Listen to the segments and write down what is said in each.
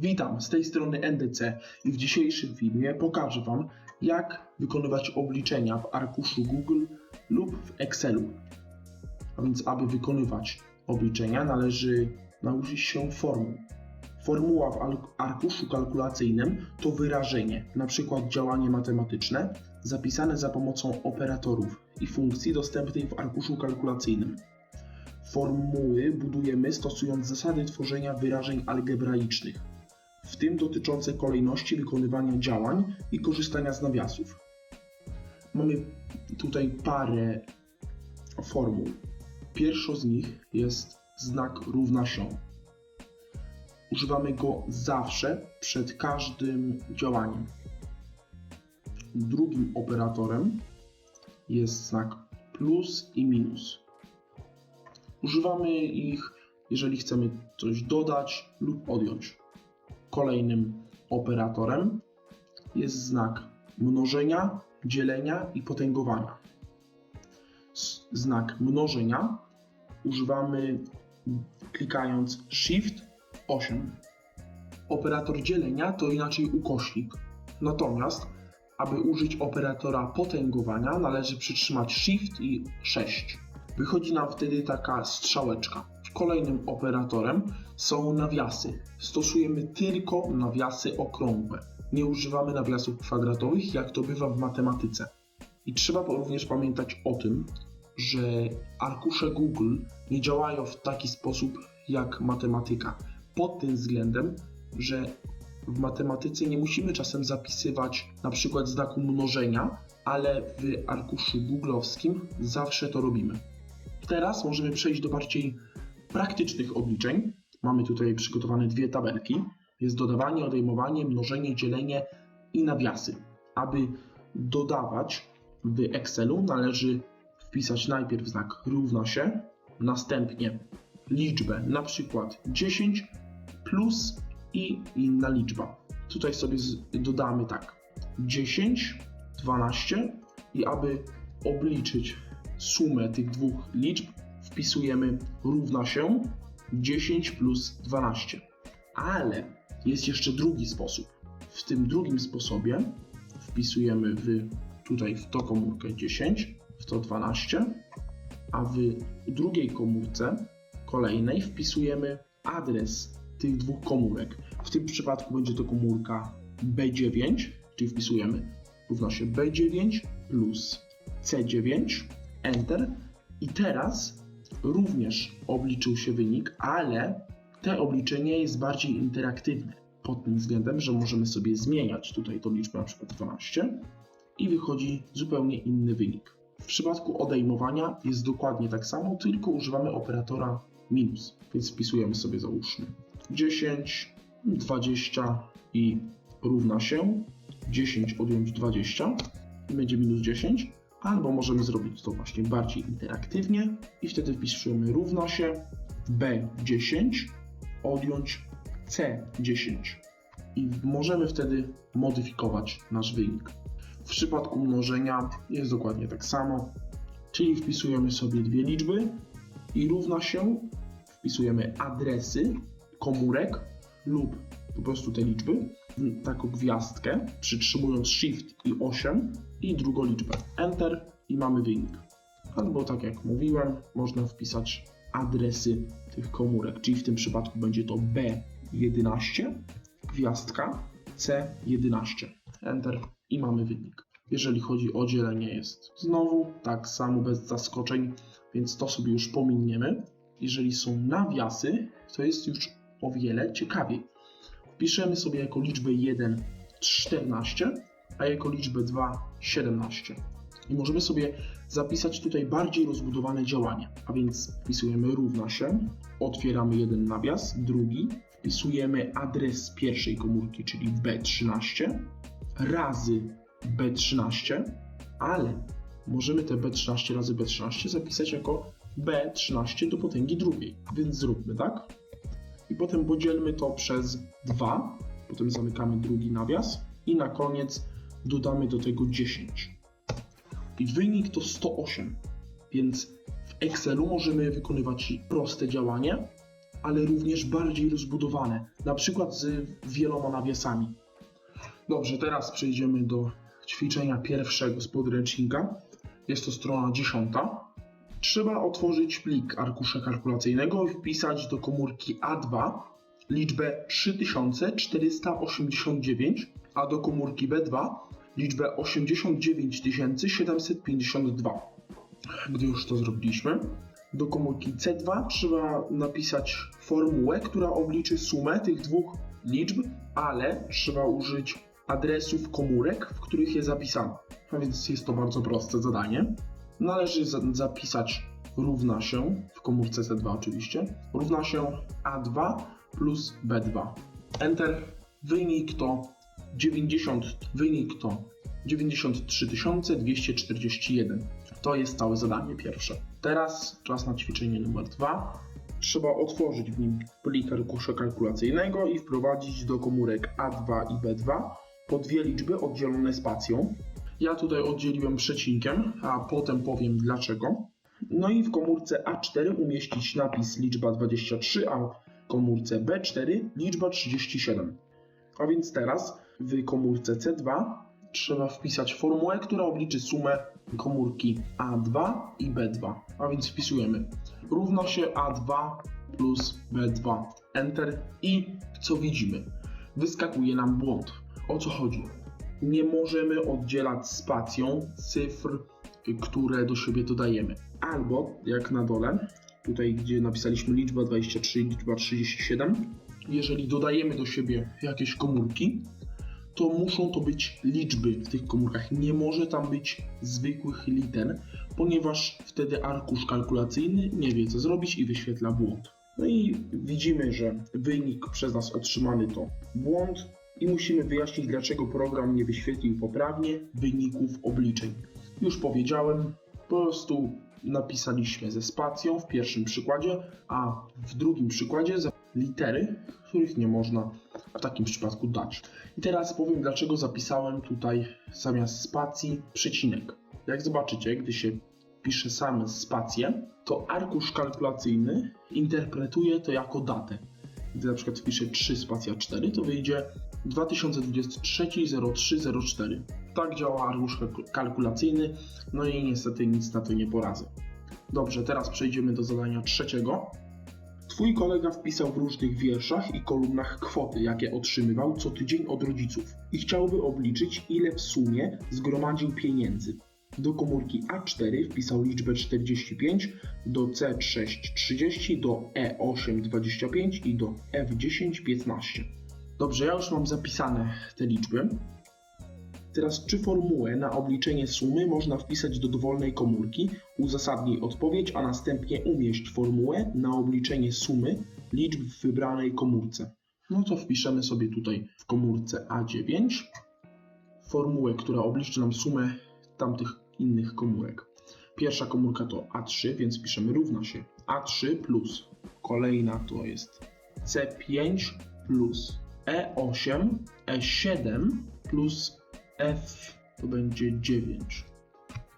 Witam, z tej strony NDC i w dzisiejszym filmie pokażę Wam, jak wykonywać obliczenia w arkuszu Google lub w Excelu. A więc, aby wykonywać obliczenia, należy nauczyć się formuł. Formuła w arkuszu kalkulacyjnym to wyrażenie, np. działanie matematyczne, zapisane za pomocą operatorów i funkcji dostępnej w arkuszu kalkulacyjnym. Formuły budujemy stosując zasady tworzenia wyrażeń algebraicznych, w tym dotyczące kolejności wykonywania działań i korzystania z nawiasów. Mamy tutaj parę formuł. Pierwszą z nich jest znak równa się. Używamy go zawsze przed każdym działaniem. Drugim operatorem jest znak plus i minus. Używamy ich, jeżeli chcemy coś dodać lub odjąć. Kolejnym operatorem jest znak mnożenia, dzielenia i potęgowania. Znak mnożenia używamy klikając Shift 8. Operator dzielenia to inaczej ukośnik. Natomiast, aby użyć operatora potęgowania, należy przytrzymać Shift i 6. Wychodzi nam wtedy taka strzałeczka. Kolejnym operatorem są nawiasy. Stosujemy tylko nawiasy okrągłe. Nie używamy nawiasów kwadratowych, jak to bywa w matematyce. I trzeba również pamiętać o tym, że arkusze Google nie działają w taki sposób jak matematyka. Pod tym względem, że w matematyce nie musimy czasem zapisywać na przykład znaku mnożenia, ale w arkuszu googlowskim zawsze to robimy. Teraz możemy przejść do bardziej praktycznych obliczeń. Mamy tutaj przygotowane dwie tabelki. Jest dodawanie, odejmowanie, mnożenie, dzielenie i nawiasy. Aby dodawać w Excelu należy wpisać najpierw znak równa się, następnie liczbę, na przykład 10 plus i inna liczba. Tutaj sobie dodamy tak 10, 12 i aby obliczyć sumę tych dwóch liczb wpisujemy równa się 10 plus 12. Ale jest jeszcze drugi sposób. W tym drugim sposobie wpisujemy w, tutaj w to komórkę 10, w to 12, a w drugiej komórce kolejnej wpisujemy adres tych dwóch komórek. W tym przypadku będzie to komórka B9, czyli wpisujemy równa się B9 plus C9, Enter. I teraz również obliczył się wynik, ale te obliczenie jest bardziej interaktywne pod tym względem, że możemy sobie zmieniać tutaj tą liczbę na przykład 12 i wychodzi zupełnie inny wynik. W przypadku odejmowania jest dokładnie tak samo, tylko używamy operatora minus, więc wpisujemy sobie załóżmy 10, 20 i równa się 10 odjąć 20 i będzie minus 10, albo możemy zrobić to właśnie bardziej interaktywnie i wtedy wpisujemy równa się B10 odjąć C10 i możemy wtedy modyfikować nasz wynik. W przypadku mnożenia jest dokładnie tak samo, czyli wpisujemy sobie dwie liczby i równa się, wpisujemy adresy komórek lub po prostu te liczby, taką gwiazdkę, przytrzymując Shift i 8 i drugą liczbę. Enter i mamy wynik. Albo tak jak mówiłem, można wpisać adresy tych komórek, czyli w tym przypadku będzie to B11, gwiazdka, C11. Enter i mamy wynik. Jeżeli chodzi o dzielenie jest znowu tak samo bez zaskoczeń, więc to sobie już pominiemy. Jeżeli są nawiasy, to jest już o wiele ciekawiej. Wpiszemy sobie jako liczbę 1 14, a jako liczbę 2 17. I możemy sobie zapisać tutaj bardziej rozbudowane działanie. A więc wpisujemy równa się, otwieramy jeden nawias, drugi, wpisujemy adres pierwszej komórki, czyli B13, razy B13, ale możemy te B13 razy B13 zapisać jako B13 do potęgi drugiej. Więc zróbmy tak. I potem podzielmy to przez 2, potem zamykamy drugi nawias i na koniec dodamy do tego 10. I wynik to 108. Więc w Excelu możemy wykonywać proste działanie, ale również bardziej rozbudowane, na przykład z wieloma nawiasami. Dobrze, teraz przejdziemy do ćwiczenia pierwszego z podręcznika. Jest to strona 10. Trzeba otworzyć plik arkusza kalkulacyjnego i wpisać do komórki A2 liczbę 3489, a do komórki B2 liczbę 89752. Gdy już to zrobiliśmy, do komórki C2 trzeba napisać formułę, która obliczy sumę tych dwóch liczb, ale trzeba użyć adresów komórek, w których je zapisano. A więc jest to bardzo proste zadanie. Należy za- zapisać równa się, w komórce C2 oczywiście, równa się A2 plus B2. Enter. Wynik to 90, wynik to 93 241. To jest całe zadanie pierwsze. Teraz czas na ćwiczenie numer dwa. Trzeba otworzyć w nim plik arkusza kalkulacyjnego i wprowadzić do komórek A2 i B2 po dwie liczby oddzielone spacją. Ja tutaj oddzieliłem przecinkiem, a potem powiem dlaczego. No i w komórce A4 umieścić napis liczba 23, a w komórce B4 liczba 37. A więc teraz w komórce C2 trzeba wpisać formułę, która obliczy sumę komórki A2 i B2. A więc wpisujemy równa się A2 plus B2. Enter i co widzimy? Wyskakuje nam błąd. O co chodzi? Nie możemy oddzielać spacją cyfr, które do siebie dodajemy. Albo, jak na dole, tutaj gdzie napisaliśmy liczba 23 i liczba 37, jeżeli dodajemy do siebie jakieś komórki, to muszą to być liczby w tych komórkach. Nie może tam być zwykłych liter, ponieważ wtedy arkusz kalkulacyjny nie wie co zrobić i wyświetla błąd. No i widzimy, że wynik przez nas otrzymany to błąd i musimy wyjaśnić dlaczego program nie wyświetlił poprawnie wyników obliczeń. Już powiedziałem, po prostu napisaliśmy ze spacją w pierwszym przykładzie, a w drugim przykładzie za litery, których nie można w takim przypadku dać. I teraz powiem, dlaczego zapisałem tutaj zamiast spacji przecinek. Jak zobaczycie, gdy się pisze same spacje, to arkusz kalkulacyjny interpretuje to jako datę. Gdy na przykład wpiszę 3 spacja 4, to wyjdzie 2023-0304. Tak działa arkusz kalku- kalkulacyjny, no i niestety nic na to nie poradzę. Dobrze, teraz przejdziemy do zadania trzeciego. Twój kolega wpisał w różnych wierszach i kolumnach kwoty, jakie otrzymywał co tydzień od rodziców i chciałby obliczyć, ile w sumie zgromadził pieniędzy. Do komórki A4 wpisał liczbę 45, do C6 30, do E8 25 i do F10 15. Dobrze, ja już mam zapisane te liczby. Teraz, czy formułę na obliczenie sumy można wpisać do dowolnej komórki? Uzasadnij odpowiedź, a następnie umieść formułę na obliczenie sumy liczb w wybranej komórce. No to wpiszemy sobie tutaj w komórce A9 formułę, która obliczy nam sumę tamtych innych komórek. Pierwsza komórka to A3, więc piszemy równa się A3 plus kolejna to jest C5 plus E8, E7 plus F to będzie 9.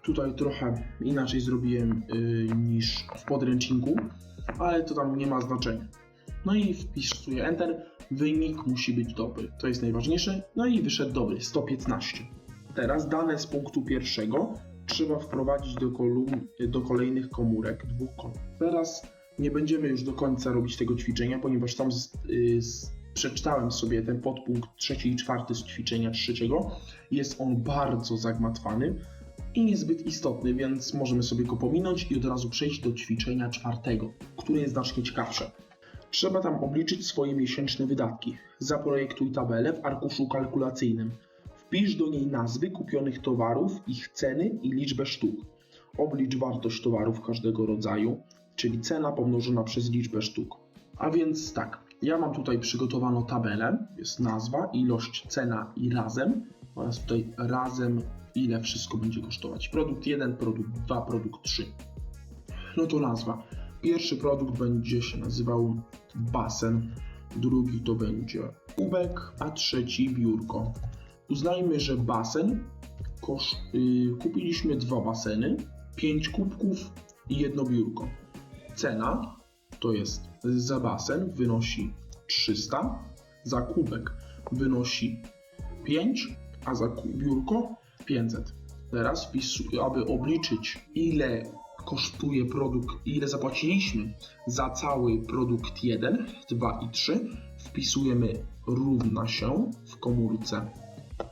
Tutaj trochę inaczej zrobiłem yy, niż w podręczniku, ale to tam nie ma znaczenia. No i wpisuję Enter. Wynik musi być dobry. To jest najważniejsze. No i wyszedł dobry 115. Teraz dane z punktu pierwszego trzeba wprowadzić do, do kolejnych komórek, dwóch kolumn. Teraz nie będziemy już do końca robić tego ćwiczenia, ponieważ tam z, y, z, przeczytałem sobie ten podpunkt trzeci i czwarty z ćwiczenia trzeciego. Jest on bardzo zagmatwany i niezbyt istotny, więc możemy sobie go pominąć i od razu przejść do ćwiczenia czwartego, które jest znacznie ciekawsze. Trzeba tam obliczyć swoje miesięczne wydatki. Zaprojektuj tabelę w arkuszu kalkulacyjnym. Wpisz do niej nazwy kupionych towarów, ich ceny i liczbę sztuk. Oblicz wartość towarów każdego rodzaju, czyli cena pomnożona przez liczbę sztuk. A więc tak, ja mam tutaj przygotowaną tabelę, jest nazwa, ilość, cena i razem oraz tutaj razem ile wszystko będzie kosztować. Produkt 1, produkt 2, produkt 3. No to nazwa. Pierwszy produkt będzie się nazywał basen, drugi to będzie kubek, a trzeci biurko. Uznajmy, że basen, kosz, yy, kupiliśmy dwa baseny, pięć kubków i jedno biurko. Cena to jest za basen wynosi 300, za kubek wynosi 5, a za biurko 500. Teraz wpisuję, aby obliczyć ile kosztuje produkt, ile zapłaciliśmy za cały produkt 1, 2 i 3, wpisujemy równa się w komórce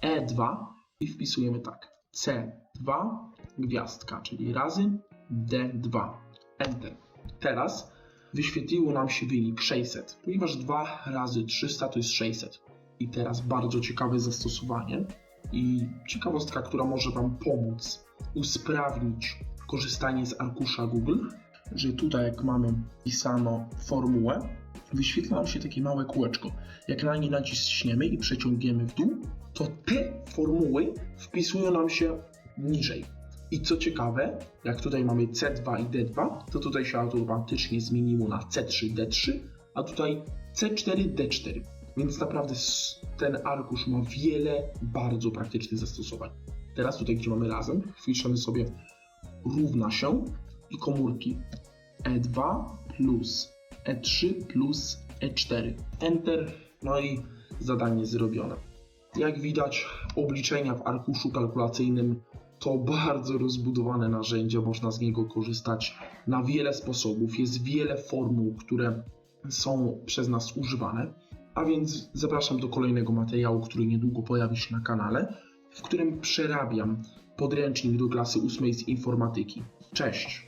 E2 i wpisujemy tak C2 gwiazdka, czyli razy D2. Enter. Teraz wyświetliło nam się wynik 600, ponieważ 2 razy 300 to jest 600. I teraz bardzo ciekawe zastosowanie i ciekawostka, która może Wam pomóc usprawnić korzystanie z arkusza Google, że tutaj jak mamy pisano formułę, wyświetla nam się takie małe kółeczko. Jak na nie naciśniemy i przeciągniemy w dół, to te formuły wpisują nam się niżej. I co ciekawe, jak tutaj mamy C2 i D2, to tutaj się automatycznie zmieniło na C3, D3, a tutaj C4, D4. Więc naprawdę ten arkusz ma wiele bardzo praktycznych zastosowań. Teraz tutaj, gdzie mamy razem, wpiszemy sobie równa się i komórki E2 plus E3 plus E4. Enter, no i zadanie zrobione. Jak widać, obliczenia w arkuszu kalkulacyjnym to bardzo rozbudowane narzędzie, można z niego korzystać na wiele sposobów. Jest wiele formuł, które są przez nas używane. A więc zapraszam do kolejnego materiału, który niedługo pojawi się na kanale, w którym przerabiam podręcznik do klasy 8 z informatyki. Cześć!